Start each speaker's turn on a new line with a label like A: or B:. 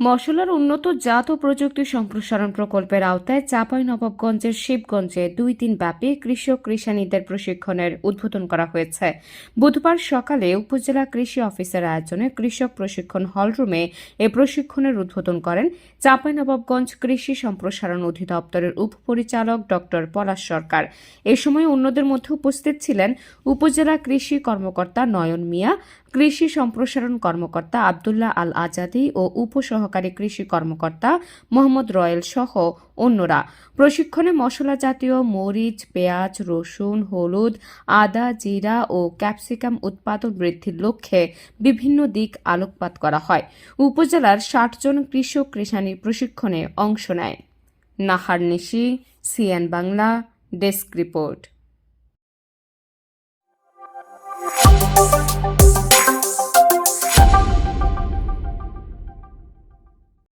A: মশলার উন্নত জাত ও প্রযুক্তি সম্প্রসারণ প্রকল্পের আওতায় চাঁপাইনবাবগঞ্জের শিবগঞ্জে দুই দিন ব্যাপী কৃষক কৃষানীদের প্রশিক্ষণের উদ্বোধন করা হয়েছে। বুধবার সকালে উপজেলা কৃষি অফিসের আয়োজনে কৃষক প্রশিক্ষণ হলরুমে এ প্রশিক্ষণের উদ্বোধন করেন চাঁপাইনবাবগঞ্জ কৃষি সম্প্রসারণ অধিদপ্তরের উপপরিচালক ডক্টর পলাশ সরকার। এ সময় অন্যদের মধ্যে উপস্থিত ছিলেন উপজেলা কৃষি কর্মকর্তা নয়ন মিয়া, কৃষি সম্প্রসারণ কর্মকর্তা আবদুল্লাহ আল আজাদি ও উপসহকারী কৃষি কর্মকর্তা মোহাম্মদ রয়েল সহ অন্যরা। প্রশিক্ষণে মশলা জাতীয় মরিচ, পেঁয়াজ, রসুন, হলুদ, আদা, জিরা ও ক্যাপসিকাম উৎপাদন বৃদ্ধির লক্ষ্যে বিভিন্ন দিক আলোকপাত করা হয়। উপজেলার ষাট জন কৃষক কৃষানি প্রশিক্ষণে অংশ নেয়। Nahar Nishi, CN Bangla, desk report.